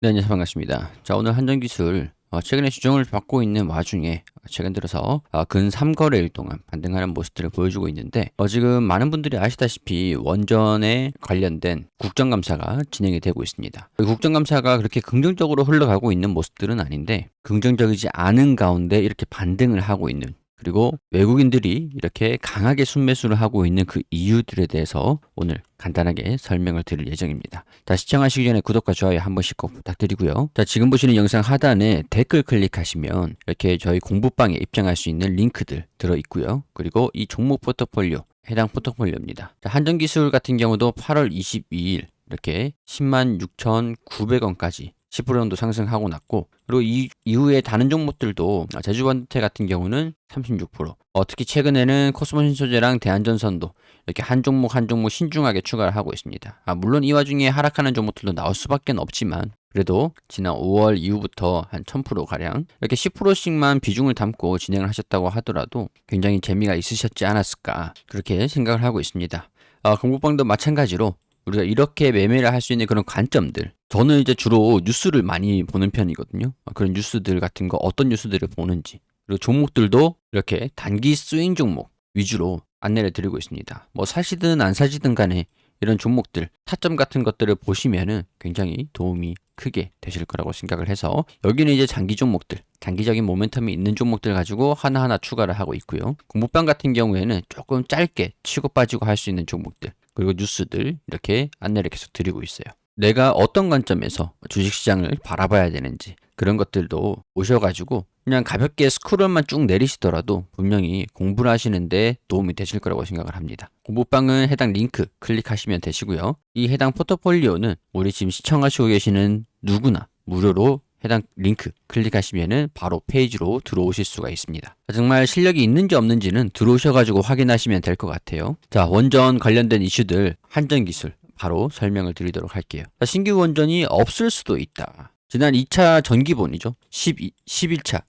네, 안녕하세요. 반갑습니다. 자, 오늘 한전기술 어, 최근에 주정을 받고 있는 와중에 최근 들어서 어, 근 3거래일 동안 반등하는 모습들을 보여주고 있는데 어, 지금 많은 분들이 아시다시피 원전에 관련된 국정감사가 진행이 되고 있습니다. 그 국정감사가 그렇게 긍정적으로 흘러가고 있는 모습들은 아닌데 긍정적이지 않은 가운데 이렇게 반등을 하고 있는 그리고 외국인들이 이렇게 강하게 순매수를 하고 있는 그 이유들에 대해서 오늘 간단하게 설명을 드릴 예정입니다. 자, 시청하시기 전에 구독과 좋아요 한 번씩 꼭 부탁드리고요. 자, 지금 보시는 영상 하단에 댓글 클릭하시면 이렇게 저희 공부방에 입장할 수 있는 링크들 들어 있고요. 그리고 이 종목 포트폴리오 해당 포트폴리오입니다. 자, 한전기술 같은 경우도 8월 22일 이렇게 10만 6,900원까지 10% 정도 상승하고 났고 그리고 이 이후에 다른 종목들도 제주반도체 같은 경우는 36% 어, 특히 최근에는 코스모 신소재랑 대한전선도 이렇게 한 종목 한 종목 신중하게 추가를 하고 있습니다. 아, 물론 이 와중에 하락하는 종목들도 나올 수밖에 없지만 그래도 지난 5월 이후부터 한 1000% 가량 이렇게 10%씩만 비중을 담고 진행을 하셨다고 하더라도 굉장히 재미가 있으셨지 않았을까 그렇게 생각을 하고 있습니다. 아, 공부방도 마찬가지로 우리가 이렇게 매매를 할 수 있는 그런 관점들. 저는 이제 주로 뉴스를 많이 보는 편이거든요. 아, 그런 뉴스들 같은 거 어떤 뉴스들을 보는지. 그리고 종목들도 이렇게 단기 스윙 종목 위주로 안내를 드리고 있습니다. 뭐 사시든 안 사시든 간에 이런 종목들, 타점 같은 것들을 보시면은 굉장히 도움이 크게 되실 거라고 생각을 해서 여기는 이제 장기 종목들, 장기적인 모멘텀이 있는 종목들 가지고 하나하나 추가를 하고 있고요. 공부방 같은 경우에는 조금 짧게 치고 빠지고 할 수 있는 종목들, 그리고 뉴스들 이렇게 안내를 계속 드리고 있어요. 내가 어떤 관점에서 주식시장을 바라봐야 되는지 그런 것들도 오셔가지고 그냥 가볍게 스크롤만 쭉 내리시더라도 분명히 공부를 하시는데 도움이 되실 거라고 생각을 합니다. 공부방은 해당 링크 클릭하시면 되시고요. 이 해당 포트폴리오는 우리 지금 시청하시고 계시는 누구나 무료로 해당 링크 클릭하시면은 바로 페이지로 들어오실 수가 있습니다. 정말 실력이 있는지 없는지는 들어오셔가지고 확인하시면 될 것 같아요. 자, 원전 관련된 이슈들 한전기술 바로 설명을 드리도록 할게요. 자, 신규 원전이 없을 수도 있다. 지난 2차 전기본이죠. 12, 11차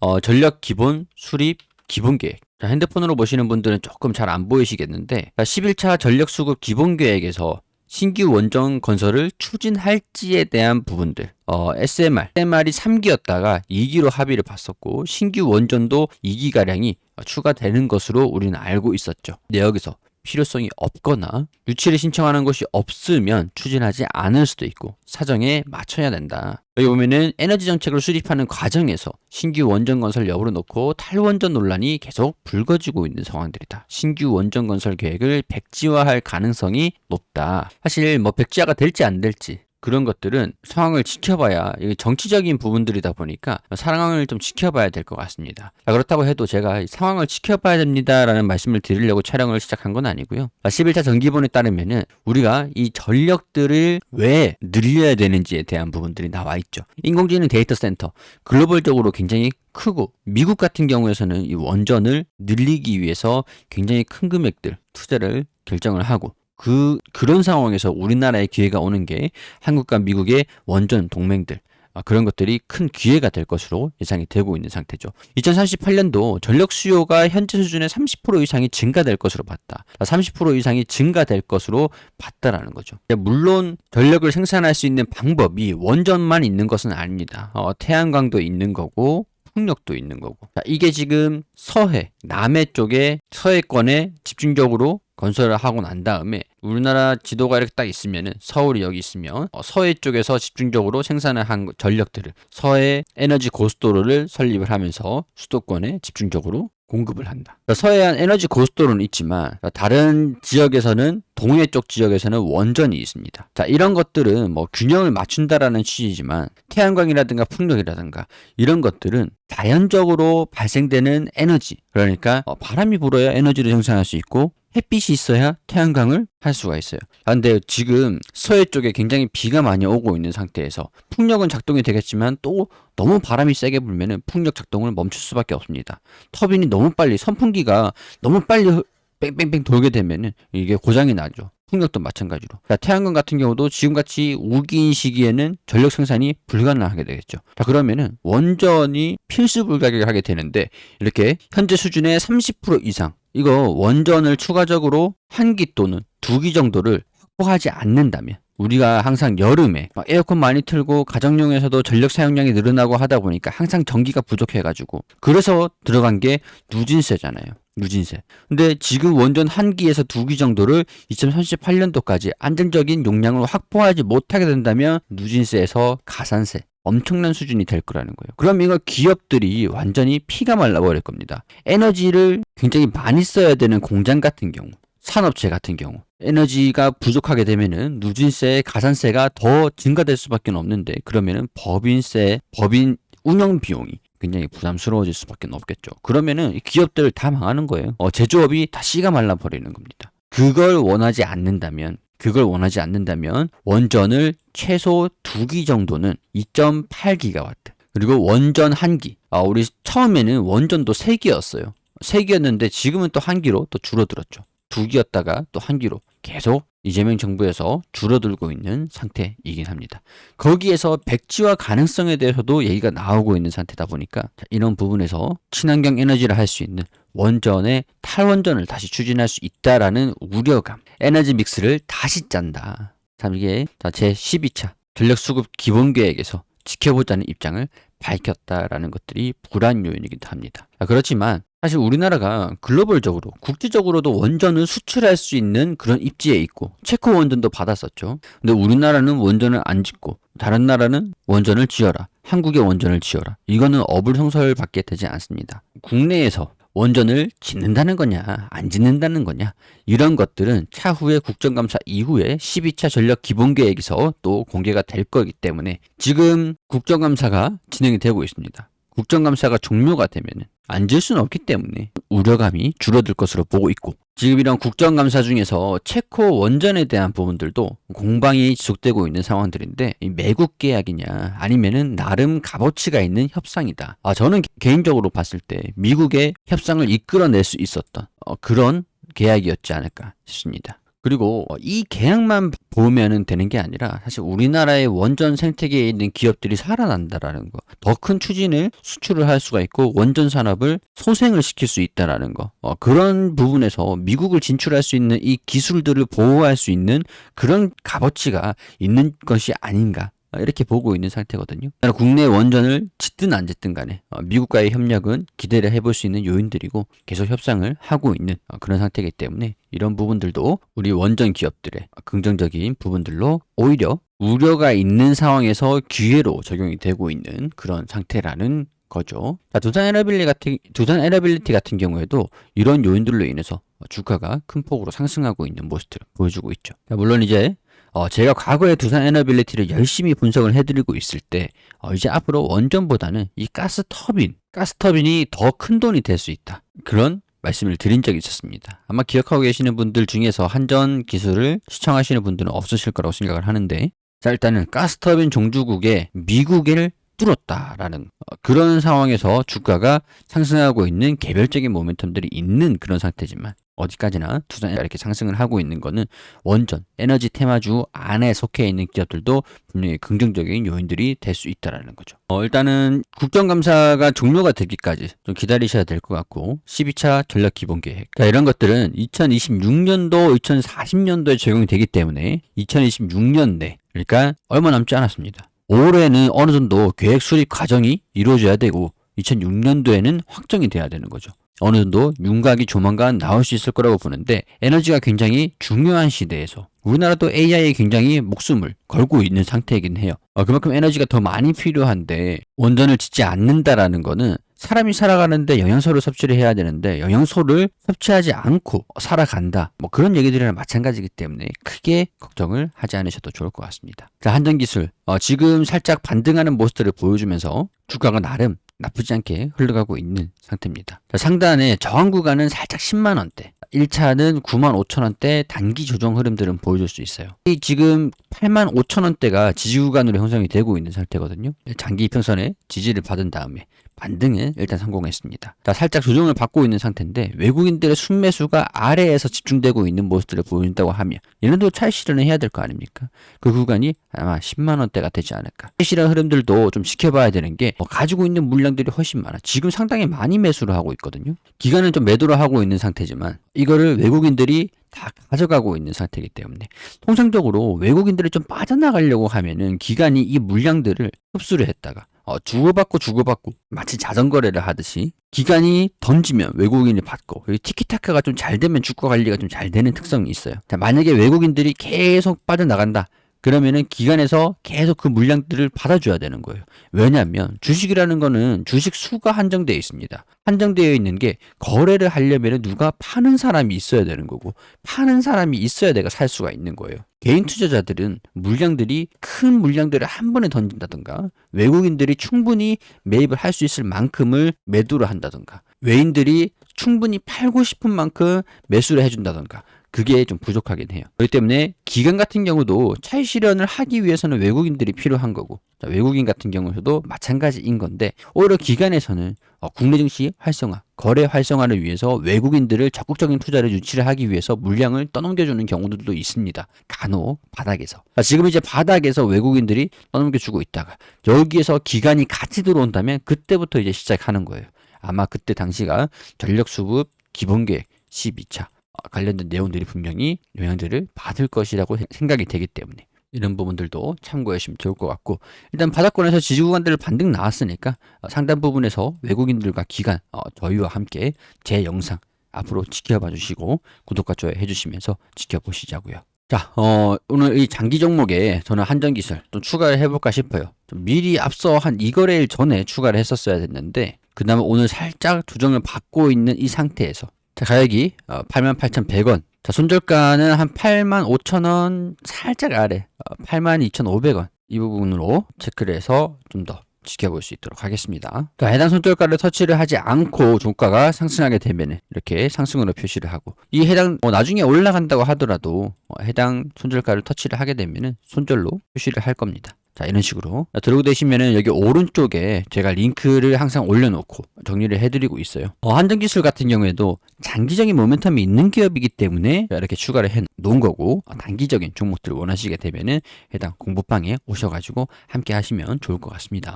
어, 전력 기본 수립 기본 계획. 자, 핸드폰으로 보시는 분들은 조금 잘 안 보이시겠는데 자, 11차 전력 수급 기본 계획에서 신규 원전 건설을 추진할지에 대한 부분들. 어, SMR. SMR이 3기였다가 2기로 합의를 봤었고 신규 원전도 2기가량이 추가되는 것으로 우리는 알고 있었죠. 근데 여기서 필요성이 없거나 유치를 신청하는 것이 없으면 추진하지 않을 수도 있고 사정에 맞춰야 된다. 여기 보면은 에너지 정책을 수립하는 과정에서 신규 원전 건설 여부를 놓고 탈원전 논란이 계속 불거지고 있는 상황들이다. 신규 원전 건설 계획을 백지화할 가능성이 높다. 사실 뭐 백지화가 될지 안 될지 그런 것들은 상황을 지켜봐야 정치적인 부분들이다 보니까 상황을 좀 지켜봐야 될 것 같습니다. 자, 그렇다고 해도 제가 상황을 지켜봐야 됩니다라는 말씀을 드리려고 촬영을 시작한 건 아니고요. 11차 전기본에 따르면은 우리가 이 전력들을 왜 늘려야 되는지에 대한 부분들이 나와 있죠. 인공지능 데이터 센터 글로벌적으로 굉장히 크고 미국 같은 경우에서는 이 원전을 늘리기 위해서 굉장히 큰 금액들 투자를 결정을 하고 그 그런 상황에서 우리나라에 기회가 오는 게 한국과 미국의 원전 동맹들 아, 그런 것들이 큰 기회가 될 것으로 예상이 되고 있는 상태죠. 2038년도 전력 수요가 현재 수준의 30% 이상이 증가될 것으로 봤다. 30% 이상이 증가될 것으로 봤다라는 거죠. 물론 전력을 생산할 수 있는 방법이 원전만 있는 것은 아닙니다. 어, 태양광도 있는 거고 풍력도 있는 거고. 자, 이게 지금 서해, 남해 쪽에 서해권에 집중적으로 건설을 하고 난 다음에 우리나라 지도가 이렇게 딱 있으면은 서울이 여기 있으면 어, 서해 쪽에서 집중적으로 생산을 한 전력들을 서해 에너지 고속도로를 설립을 하면서 수도권에 집중적으로 공급을 한다. 그러니까 서해안 에너지 고속도로는 있지만 다른 지역에서는 동해 쪽 지역에서는 원전이 있습니다. 자, 이런 것들은 뭐 균형을 맞춘다라는 취지지만 태양광이라든가 풍력이라든가 이런 것들은 자연적으로 발생되는 에너지. 그러니까 어, 바람이 불어야 에너지를 생산할 수 있고 햇빛이 있어야 태양광을 할 수가 있어요. 아, 근데 지금 서해 쪽에 굉장히 비가 많이 오고 있는 상태에서 풍력은 작동이 되겠지만 또 너무 바람이 세게 불면은 풍력 작동을 멈출 수밖에 없습니다. 터빈이 너무 빨리 선풍기가 너무 빨리 뺑뺑뺑 돌게 되면은 이게 고장이 나죠. 풍력도 마찬가지로. 자, 태양광 같은 경우도 지금같이 우기인 시기에는 전력 생산이 불가능하게 되겠죠. 자, 그러면은 원전이 필수 불가결하게 되는데 이렇게 현재 수준의 30% 이상 이거 원전을 추가적으로 한 기 또는 두 기 정도를 확보하지 않는다면 우리가 항상 여름에 막 에어컨 많이 틀고 가정용에서도 전력 사용량이 늘어나고 하다 보니까 항상 전기가 부족해가지고 그래서 들어간 게 누진세잖아요. 누진세. 근데 지금 원전 한 기에서 두 기 정도를 2038년도까지 안정적인 용량을 확보하지 못하게 된다면 누진세에서 가산세 엄청난 수준이 될 거라는 거예요. 그럼 이거 기업들이 완전히 피가 말라버릴 겁니다. 에너지를 굉장히 많이 써야 되는 공장 같은 경우, 산업체 같은 경우, 에너지가 부족하게 되면은 누진세, 가산세가 더 증가될 수밖에 없는데 그러면은 법인세, 법인 운영 비용이 굉장히 부담스러워질 수밖에 없겠죠. 그러면은 이 기업들 다 망하는 거예요. 어, 제조업이 다 씨가 말라버리는 겁니다. 그걸 원하지 않는다면 그걸 원하지 않는다면 원전을 최소 두기 정도는 2.8기가와트 그리고 원전 한 기. 아, 우리 처음에는 원전도 세 기였어요. 세 기였는데 지금은 또한 기로 또 줄어들었죠. 두 기였다가 또한 기로 계속 이재명 정부에서 줄어들고 있는 상태이긴 합니다. 거기에서 백지화 가능성에 대해서도 얘기가 나오고 있는 상태다 보니까 자, 이런 부분에서 친환경 에너지를 할 수 있는 원전의 탈원전을 다시 추진할 수 있다라는 우려감, 에너지 믹스를 다시 짠다. 참 이게 제 12차 전력 수급 기본 계획에서 지켜보자는 입장을 밝혔다라는 것들이 불안 요인이기도 합니다. 아, 그렇지만 사실 우리나라가 글로벌적으로 국제적으로도 원전을 수출할 수 있는 그런 입지에 있고 체코 원전도 받았었죠. 근데 우리나라는 원전을 안 짓고 다른 나라는 원전을 지어라. 한국의 원전을 지어라. 이거는 어불성설밖에 되지 않습니다. 국내에서 원전을 짓는다는 거냐, 안 짓는다는 거냐, 이런 것들은 차후에 국정감사 이후에 12차 전력 기본 계획에서 또 공개가 될 거기 때문에 지금 국정감사가 진행이 되고 있습니다. 국정감사가 종료가 되면은 앉을 수는 없기 때문에 우려감이 줄어들 것으로 보고 있고 지금 이런 국정감사 중에서 체코 원전에 대한 부분들도 공방이 지속되고 있는 상황들인데 이 매국 계약이냐 아니면은 나름 값어치가 있는 협상이다. 아 저는 개인적으로 봤을 때 미국의 협상을 이끌어낼 수 있었던 어, 그런 계약이었지 않을까 싶습니다. 그리고 이 계약만 보면은 되는 게 아니라 사실 우리나라의 원전 생태계에 있는 기업들이 살아난다라는 거, 더 큰 추진을 수출을 할 수가 있고 원전 산업을 소생을 시킬 수 있다라는 거, 어, 그런 부분에서 미국을 진출할 수 있는 이 기술들을 보호할 수 있는 그런 값어치가 있는 것이 아닌가. 어, 이렇게 보고 있는 상태거든요. 국내 원전을 짓든 안 짓든 간에 어, 미국과의 협력은 기대를 해볼 수 있는 요인들이고 계속 협상을 하고 있는 어, 그런 상태이기 때문에 이런 부분들도 우리 원전 기업들의 긍정적인 부분들로 오히려 우려가 있는 상황에서 기회로 적용이 되고 있는 그런 상태라는 거죠. 자, 두산 에너빌리 같은 두산 에너빌리티 같은 경우에도 이런 요인들로 인해서 주가가 큰 폭으로 상승하고 있는 모습들을 보여주고 있죠. 자, 물론 이제 어, 제가 과거에 두산 에너빌리티를 열심히 분석을 해드리고 있을 때, 어, 이제 앞으로 원전보다는 이 가스 터빈, 가스 터빈이 더 큰 돈이 될 수 있다. 그런 말씀을 드린 적이 있었습니다. 아마 기억하고 계시는 분들 중에서 한전 기술을 시청하시는 분들은 없으실 거라고 생각을 하는데, 자, 일단은 가스터빈 종주국에 미국을 뚫었다라는 어, 그런 상황에서 주가가 상승하고 있는 개별적인 모멘텀들이 있는 그런 상태지만 어디까지나 투자가 이렇게 상승을 하고 있는 거는 원전, 에너지 테마주 안에 속해 있는 기업들도 분명히 긍정적인 요인들이 될 수 있다라는 거죠. 어, 일단은 국정감사가 종료가 되기까지 좀 기다리셔야 될 것 같고 12차 전략 기본 계획. 자, 이런 것들은 2026년도, 2040년도에 적용이 되기 때문에 2026년 내 그러니까 얼마 남지 않았습니다. 올해는 어느 정도 계획 수립 과정이 이루어져야 되고 2006년도에는 확정이 돼야 되는 거죠. 어느 정도 윤곽이 조만간 나올 수 있을 거라고 보는데 에너지가 굉장히 중요한 시대에서 우리나라도 AI에 굉장히 목숨을 걸고 있는 상태이긴 해요. 어, 그만큼 에너지가 더 많이 필요한데 원전을 짓지 않는다라는 거는 사람이 살아가는데 영양소를 섭취를 해야 되는데 영양소를 섭취하지 않고 살아간다. 뭐 그런 얘기들이랑 마찬가지이기 때문에 크게 걱정을 하지 않으셔도 좋을 것 같습니다. 자, 한전 기술. 어, 지금 살짝 반등하는 모습들을 보여주면서 주가가 나름 나쁘지 않게 흘러가고 있는 상태입니다. 자, 상단에 저항 구간은 살짝 10만 원대. 1차는 9만 5천 원대 단기 조정 흐름들은 보여줄 수 있어요. 이 지금 8만 5천 원대가 지지 구간으로 형성이 되고 있는 상태거든요. 장기 이평선에 지지를 받은 다음에 반등에 일단 성공했습니다. 자, 살짝 조정을 받고 있는 상태인데 외국인들의 순매수가 아래에서 집중되고 있는 모습들을 보인다고 하면 얘네도 차익 실현을 해야 될 거 아닙니까? 그 구간이 아마 10만 원대가 되지 않을까. 차익 실현 흐름들도 좀 지켜봐야 되는 게 뭐 가지고 있는 물량 물량들이 훨씬 많아. 지금 상당히 많이 매수를 하고 있거든요. 기간은 좀 매도를 하고 있는 상태지만 이거를 외국인들이 다 가져가고 있는 상태이기 때문에 통상적으로 외국인들이 좀 빠져나가려고 하면은 기간이 이 물량들을 흡수를 했다가 어, 주고받고 주고받고 마치 자전거래를 하듯이 기간이 던지면 외국인이 받고 티키타카가 좀 잘 되면 주가 관리가 좀 잘 되는 특성이 있어요. 자, 만약에 외국인들이 계속 빠져나간다. 그러면은 기관에서 계속 그 물량들을 받아줘야 되는 거예요. 왜냐하면 주식이라는 거는 주식 수가 한정되어 있습니다. 한정되어 있는 게 거래를 하려면 누가 파는 사람이 있어야 되는 거고 파는 사람이 있어야 내가 살 수가 있는 거예요. 개인 투자자들은 물량들이 큰 물량들을 한 번에 던진다든가 외국인들이 충분히 매입을 할 수 있을 만큼을 매도를 한다든가 외인들이 충분히 팔고 싶은 만큼 매수를 해준다든가 그게 좀 부족하긴 해요. 그렇기 때문에 기간 같은 경우도 차익 실현을 하기 위해서는 외국인들이 필요한 거고 자, 외국인 같은 경우에도 마찬가지인 건데 오히려 기간에서는 어, 국내 증시 활성화, 거래 활성화를 위해서 외국인들을 적극적인 투자를 유치를 하기 위해서 물량을 떠넘겨주는 경우들도 있습니다. 간혹 바닥에서. 자, 지금 이제 바닥에서 외국인들이 떠넘겨주고 있다가 여기에서 기간이 같이 들어온다면 그때부터 이제 시작하는 거예요. 아마 그때 당시가 전력 수급 기본 계획 12차 어, 관련된 내용들이 분명히 영향들을 받을 것이라고 생- 생각이 되기 때문에 이런 부분들도 참고하시면 좋을 것 같고 일단 바닥권에서 지지 구간들을 반등 나왔으니까 어, 상단 부분에서 외국인들과 기관 어, 저희와 함께 제 영상 앞으로 지켜봐 주시고 구독과 좋아요 해주시면서 지켜보시자고요. 자, 어, 오늘 이 장기 종목에 저는 한전 기술 좀 추가를 해볼까 싶어요. 좀 미리 앞서 한 이거래일 전에 추가를 했었어야 됐는데 그나마 오늘 살짝 조정을 받고 있는 이 상태에서 자, 가격이 어, 88,100원. 자, 손절가는 한 85,000원 살짝 아래 어, 82,500원. 이 부분으로 체크를 해서 좀 더 지켜볼 수 있도록 하겠습니다. 자, 해당 손절가를 터치를 하지 않고 종가가 상승하게 되면 이렇게 상승으로 표시를 하고 이 해당 어, 나중에 올라간다고 하더라도 어, 해당 손절가를 터치를 하게 되면 손절로 표시를 할 겁니다. 자, 이런 식으로 들어오게 되시면은 여기 오른쪽에 제가 링크를 항상 올려놓고 정리를 해드리고 있어요. 어, 한전기술 같은 경우에도 장기적인 모멘텀이 있는 기업이기 때문에 이렇게 추가를 해 놓은 거고 어, 단기적인 종목들을 원하시게 되면은 해당 공부방에 오셔가지고 함께 하시면 좋을 것 같습니다.